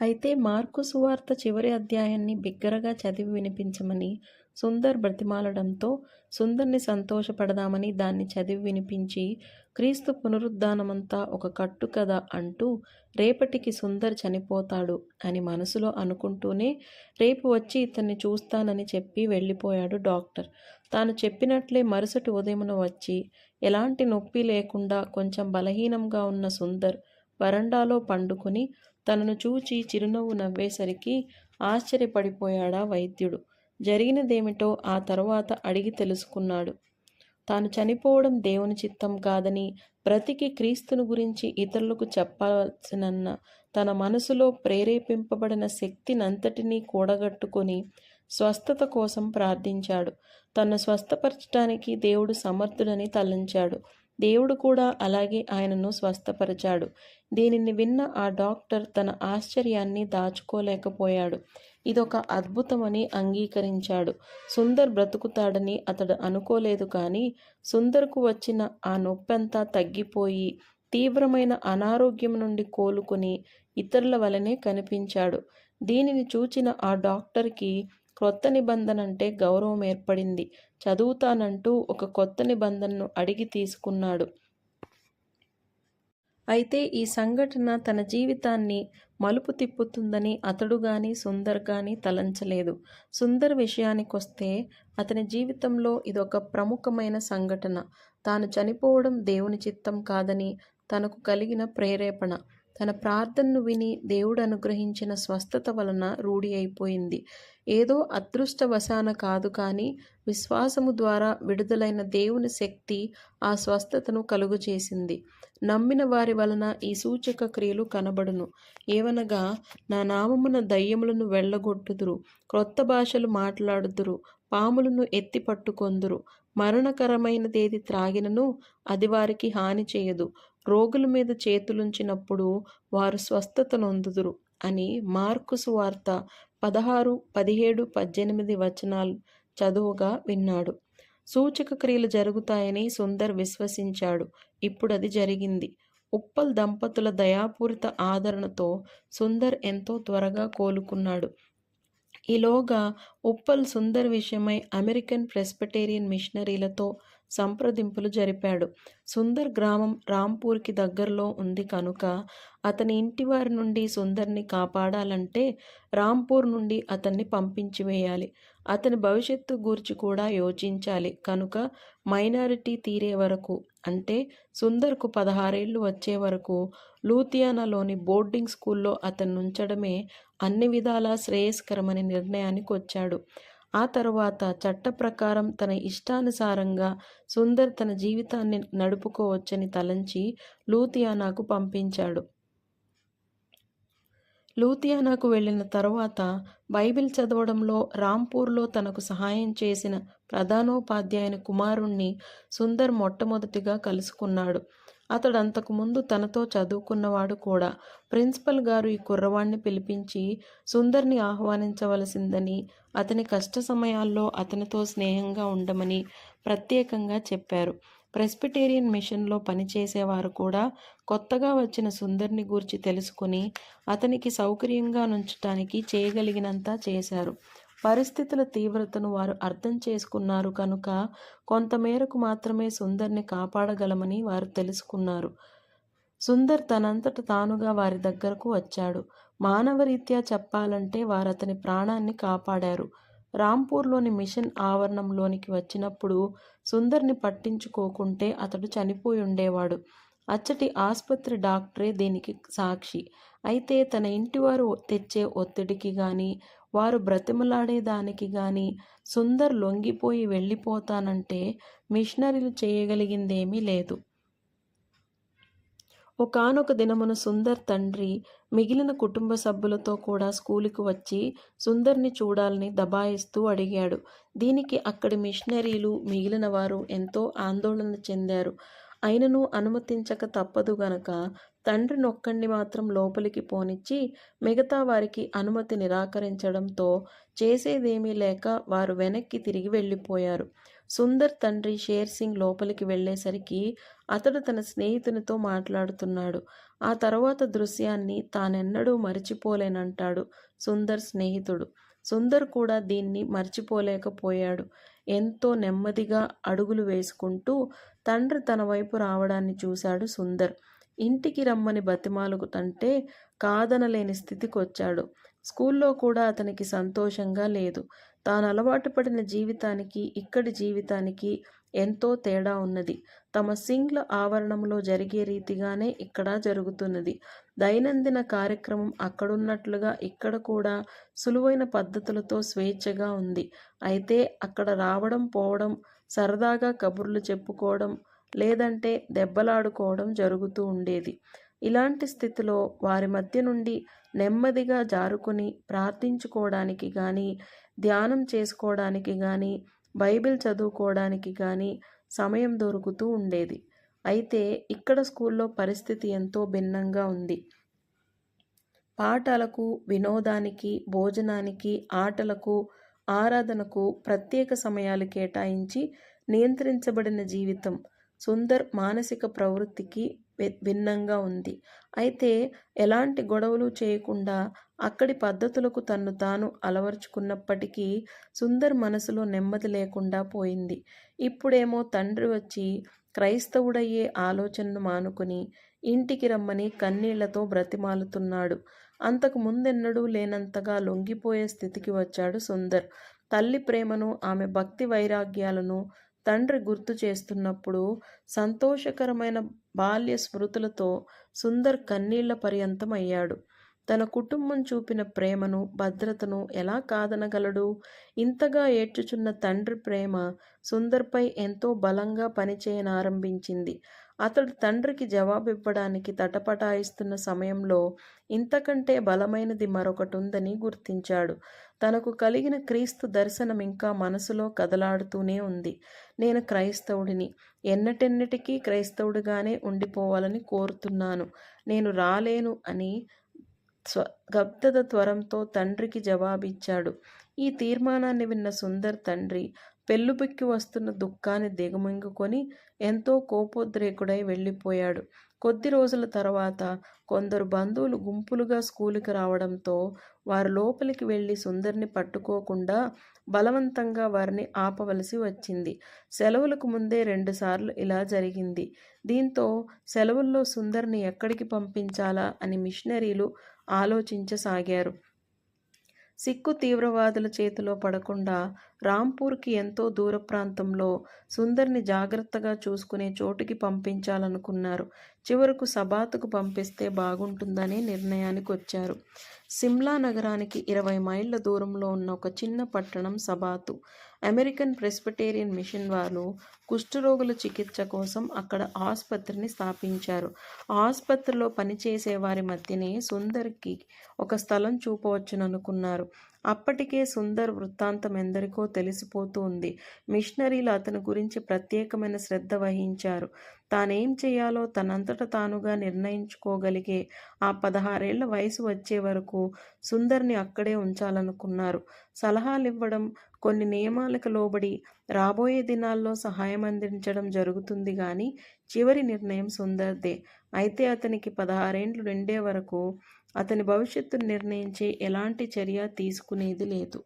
అయితే మార్కు సువార్త చివరి అధ్యాయాన్ని బిగ్గరగా చదివి వినిపించమని సుందర్ బ్రతిమాలడంతో సుందర్ని సంతోషపడదామని దాన్ని చదివి వినిపించి క్రీస్తు పునరుద్ధానమంతా ఒక కట్టు కథ అంటూ రేపటికి సుందర్ చనిపోతాడు అని మనసులో అనుకుంటూనే రేపు వచ్చి ఇతన్ని చూస్తానని చెప్పి వెళ్ళిపోయాడు డాక్టర్. తాను చెప్పినట్లే మరుసటి ఉదయమున వచ్చి ఎలాంటి నొప్పి లేకుండా కొంచెం బలహీనంగా ఉన్న సుందర్ వరండాలో పండుకొని తనను చూచి చిరునవ్వు నవ్వేసరికి ఆశ్చర్యపడిపోయాడా వైద్యుడు. జరిగినదేమిటో ఆ తర్వాత అడిగి తెలుసుకున్నాడు. తాను చనిపోవడం దేవుని చిత్తం కాదని బ్రతికి క్రీస్తును గురించి ఇతరులకు చెప్పాల్సినన్న తన మనసులో ప్రేరేపింపబడిన శక్తినంతటినీ కూడగట్టుకొని స్వస్థత కోసం ప్రార్థించాడు. తను స్వస్థపరచడానికి దేవుడు సమర్థుడని తలంచాడు. దేవుడు కూడా అలాగే ఆయనను స్వస్థపరిచాడు. దీనిని విన్న ఆ డాక్టర్ తన ఆశ్చర్యాన్ని దాచుకోలేకపోయాడు. ఇదొక అద్భుతమని అంగీకరించాడు. సుందర్ బ్రతుకుతాడని అతడు అనుకోలేదు కానీ సుందర్కు వచ్చిన ఆ నొప్పంతా తగ్గిపోయి తీవ్రమైన అనారోగ్యం నుండి కోలుకుని ఇతరుల వలనే కనిపించాడు. దీనిని చూచిన ఆ డాక్టర్కి క్రొత్త నిబంధన అంటే గౌరవం ఏర్పడింది. చదువుతానంటూ ఒక కొత్త నిబంధనను అడిగి తీసుకున్నాడు. అయితే ఈ సంఘటన తన జీవితాన్ని మలుపు తిప్పుతుందని అతడు గాని సుందర్ గాని తలంచలేదు. సుందర్ విషయానికొస్తే అతని జీవితంలో ఇదొక ప్రముఖమైన సంఘటన. తాను చనిపోవడం దేవుని చిత్తం కాదని తనకు కలిగిన ప్రేరేపణ. తన ప్రార్థనను విని దేవుడు అనుగ్రహించిన స్వస్థత వలన రూఢి అయిపోయింది. ఏదో అదృష్టవశాన కాదు కానీ విశ్వాసము ద్వారా విడుదలైన దేవుని శక్తి ఆ స్వస్థతను కలుగుచేసింది నమ్మిన వారి వలన ఈ సూచక క్రియలు కనబడును. ఏవనగా నా నామమున దయ్యములను వెళ్ళగొట్టుదురు క్రొత్త భాషలు మాట్లాడుదురు పాములను ఎత్తి పట్టుకొందురు మరణకరమైనదేది త్రాగినను అది వారికి హాని చేయదు. రోగుల మీద చేతులుంచినప్పుడు వారు స్వస్థత నొందుదురు అని మార్కుసు వార్త పదహారు పదిహేడు పద్దెనిమిది వచనాలు చదువుగా విన్నాడు. సూచక క్రియలు జరుగుతాయని సుందర్ విశ్వసించాడు. ఇప్పుడు అది జరిగింది. ఉప్పల్ దంపతుల దయాపూరిత ఆదరణతో సుందర్ ఎంతో త్వరగా కోలుకున్నాడు. ఈలోగా ఉప్పల్ సుందర్ విషయమై అమెరికన్ ప్రెస్బిటేరియన్ మిషనరీలతో సంప్రదింపులు జరిపాడు. సుందర్ గ్రామం రాంపూర్కి దగ్గరలో ఉంది కనుక అతని ఇంటి వారి నుండి సుందర్ని కాపాడాలంటే రాంపూర్ నుండి అతన్ని పంపించి వేయాలి. అతని భవిష్యత్తు గురించి కూడా యోచించాలి. కనుక మైనారిటీ తీరే వరకు అంటే సుందర్కు పదహారేళ్ళు వచ్చే వరకు లూథియానాలోని బోర్డింగ్ స్కూల్లో అతన్ని ఉంచడమే అన్ని విధాలా శ్రేయస్కరమని నిర్ణయానికి వచ్చాడు. ఆ తరువాత చట్ట ప్రకారం తన ఇష్టానుసారంగా సుందర్ తన జీవితాన్ని నడుపుకోవచ్చని తలంచి లూథియానాకు పంపించాడు. లూథియానాకు వెళ్ళిన తరువాత బైబిల్ చదవడంలో రాంపూర్లో తనకు సహాయం చేసిన ప్రధానోపాధ్యాయుని కుమారుణ్ణి సుందర్ మొట్టమొదటిగా కలుసుకున్నాడు. అతడు అంతకుముందు తనతో చదువుకున్నవాడు కూడా. ప్రిన్సిపల్ గారు ఈ కుర్రవాణ్ణి పిలిపించి సుందర్ని ఆహ్వానించవలసిందని అతని కష్ట సమయాల్లో అతనితో స్నేహంగా ఉండమని ప్రత్యేకంగా చెప్పారు. ప్రెస్పిటేరియన్ మిషన్లో పనిచేసేవారు కూడా కొత్తగా వచ్చిన సుందర్ని గూర్చి తెలుసుకుని అతనికి సౌకర్యంగా నుంచటానికి చేయగలిగినంత చేశారు. పరిస్థితుల తీవ్రతను వారు అర్థం చేసుకున్నారు కనుక కొంతమేరకు మాత్రమే సుందర్ని కాపాడగలమని వారు తెలుసుకున్నారు. సుందర్ తనంతట తానుగా వారి దగ్గరకు వచ్చాడు. మానవరీత్యా చెప్పాలంటే వారు అతని ప్రాణాన్ని కాపాడారు. రాంపూర్లోని మిషన్ ఆవరణంలోనికి వచ్చినప్పుడు సుందర్ని పట్టించుకోకుంటే అతడు చనిపోయి ఉండేవాడు. అచ్చటి ఆసుపత్రి డాక్టరే దీనికి సాక్షి. అయితే తన ఇంటివారు తెచ్చే ఒత్తిడికి కానీ వారు బ్రతిమలాడేదానికి గాని సుందర్ లొంగిపోయి వెళ్ళిపోతానంటే మిషనరీలు చేయగలిగిందేమీ లేదు. ఒకనొక దినమున సుందర్ తండ్రి మిగిలిన కుటుంబ సభ్యులతో కూడా స్కూలుకు వచ్చి సుందర్ని చూడాలని దబాయిస్తూ అడిగాడు. దీనికి అక్కడి మిషనరీలు మిగిలిన వారు ఎంతో ఆందోళన చెందారు. అయినను అనుమతించక తప్పదు గనక తండ్రి నొక్కండి మాత్రం లోపలికి పోనిచ్చి మిగతా వారికి అనుమతి నిరాకరించడంతో చేసేదేమీ లేక వారు వెనక్కి తిరిగి వెళ్ళిపోయారు. సుందర్ తండ్రి షేర్ సింగ్ లోపలికి వెళ్ళేసరికి అతడు తన స్నేహితునితో మాట్లాడుతున్నాడు. ఆ తర్వాత దృశ్యాన్ని తానెన్నడూ మరిచిపోలేనంటాడు సుందర్ స్నేహితుడు. సుందర్ కూడా దీన్ని మర్చిపోలేకపోయాడు. ఎంతో నెమ్మదిగా అడుగులు వేసుకుంటూ తండ్రి తన వైపు రావడాన్ని చూశాడు సుందర్. ఇంటికి రమ్మని బతిమాలుకుతంటే కాదనలేని స్థితికొచ్చాడు. స్కూల్లో కూడా అతనికి సంతోషంగా లేదు. తాను అలవాటు పడిన జీవితానికి ఇక్కడి జీవితానికి ఎంతో తేడా ఉన్నది. తమ సింగ్ల ఆవరణంలో జరిగే రీతిగానే ఇక్కడ జరుగుతున్నది. దైనందిన కార్యక్రమం అక్కడున్నట్లుగా ఇక్కడ కూడా సులువైన పద్ధతులతో స్వేచ్ఛగా ఉంది. అయితే అక్కడ రావడం పోవడం సరదాగా కబుర్లు చెప్పుకోవడం లేదంటే దెబ్బలాడుకోవడం జరుగుతూ ఉండేది. ఇలాంటి స్థితిలో వారి మధ్య నుండి నెమ్మదిగా జారుకుని ప్రార్థించుకోవడానికి కానీ ధ్యానం చేసుకోవడానికి కానీ బైబిల్ చదువుకోవడానికి కానీ సమయం దొరుకుతూ ఉండేది. అయితే ఇక్కడ స్కూల్లో పరిస్థితి ఎంతో భిన్నంగా ఉంది. పాఠాలకు వినోదానికి భోజనానికి ఆటలకు ఆరాధనకు ప్రత్యేక సమయాలు కేటాయించి నియంత్రించబడిన జీవితం సుందర్ మానసిక ప్రవృత్తికి భిన్నంగా ఉంది. అయితే ఎలాంటి గొడవలు చేయకుండా అక్కడి పద్ధతులకు తన్ను తాను అలవర్చుకున్నప్పటికీ సుందర్ మనసులో నెమ్మది లేకుండా పోయింది. ఇప్పుడేమో తండ్రి వచ్చి క్రైస్తవుడయ్యే ఆలోచనను మానుకుని ఇంటికి రమ్మని కన్నీళ్ళతో బ్రతిమాలుతున్నాడు. అంతకు ముందెన్నడూ లేనంతగా లొంగిపోయే స్థితికి వచ్చాడు సుందర్. తల్లి ప్రేమను ఆమె భక్తి వైరాగ్యాలను తండ్రి గుర్తు చేస్తున్నప్పుడు సంతోషకరమైన బాల్య స్మృతులతో సుందర్ కన్నీళ్ళ పర్యంతం అయ్యాడు తన కుటుంబం చూపిన ప్రేమను భద్రతను ఎలా కాదనగలడు? ఇంతగా ఏడ్చుచున్న తండ్రి ప్రేమ సుందర్పై ఎంతో బలంగా పనిచేయనారంభించింది. అతడు తండ్రికి జవాబివ్వడానికి తటపటాయిస్తున్న సమయంలో ఇంతకంటే బలమైనది మరొకటి ఉందని గుర్తించాడు. తనకు కలిగిన క్రీస్తు దర్శనం ఇంకా మనసులో కదలాడుతూనే ఉంది. నేను క్రైస్తవుడిని ఎన్నటెన్నటికీ క్రైస్తవుడిగానే ఉండిపోవాలని కోరుతున్నాను. నేను రాలేను అని స్వ గబ్దద త్వరంతో తండ్రికి జవాబిచ్చాడు. ఈ తీర్మానాన్ని విన్న సుందర్ తండ్రి పెళ్ళుబిక్కి వస్తున్న దుఃఖాన్ని దిగమింగుకొని ఎంతో కోపోద్రేకుడై వెళ్ళిపోయాడు. కొద్ది రోజుల తర్వాత కొందరు బంధువులు గుంపులుగా స్కూలుకి రావడంతో వారు లోపలికి వెళ్ళి సుందర్ని పట్టుకోకుండా బలవంతంగా వారిని ఆపవలసి వచ్చింది. సెలవులకు ముందే రెండుసార్లు ఇలా జరిగింది. దీంతో సెలవుల్లో సుందర్ని ఎక్కడికి పంపించాలా అని మిషనరీలు ఆలోచించసాగారు. సిక్కు తీవ్రవాదుల చేతిలో పడకుండా రాంపూర్కి ఎంతో దూర ప్రాంతంలో సుందర్ని జాగ్రత్తగా చూసుకునే చోటుకి పంపించాలనుకున్నారు. చివరకు సబాతుకు పంపిస్తే బాగుంటుందనే నిర్ణయానికి వచ్చారు. సిమ్లా నగరానికి ఇరవై మైళ్ళ దూరంలో ఉన్న ఒక చిన్న పట్టణం సబాతు. అమెరికన్ ప్రెస్బిటేరియన్ మిషన్ వారు కుష్ఠరోగుల చికిత్స కోసం అక్కడ ఆసుపత్రిని స్థాపించారు. ఆసుపత్రిలో పనిచేసే వారి మధ్యనే సుందర్కి ఒక స్థలం చూపవచ్చుననుకున్నారు. అప్పటికే సుందర్ వృత్తాంతం ఎందరికో తెలిసిపోతూ ఉంది. మిషనరీలు అతని గురించి ప్రత్యేకమైన శ్రద్ధ వహించారు. తానేం చేయాలో తనంతట తానుగా నిర్ణయించుకోగలిగే ఆ పదహారేళ్ళ వయసు వచ్చే వరకు సుందర్ని అక్కడే ఉంచాలనుకున్నారు. సలహాలు ఇవ్వడం కొన్ని నియమాలకు లోబడి రాబోయే దినాల్లో సహాయం అందించడం జరుగుతుంది కానీ చివరి నిర్ణయం సుందర్దే. అయితే అతనికి పదహారేండ్లు నిండే వరకు అతని భవిష్యత్తును నిర్ణయించే ఎలాంటి చర్య తీసుకునేది లేదు.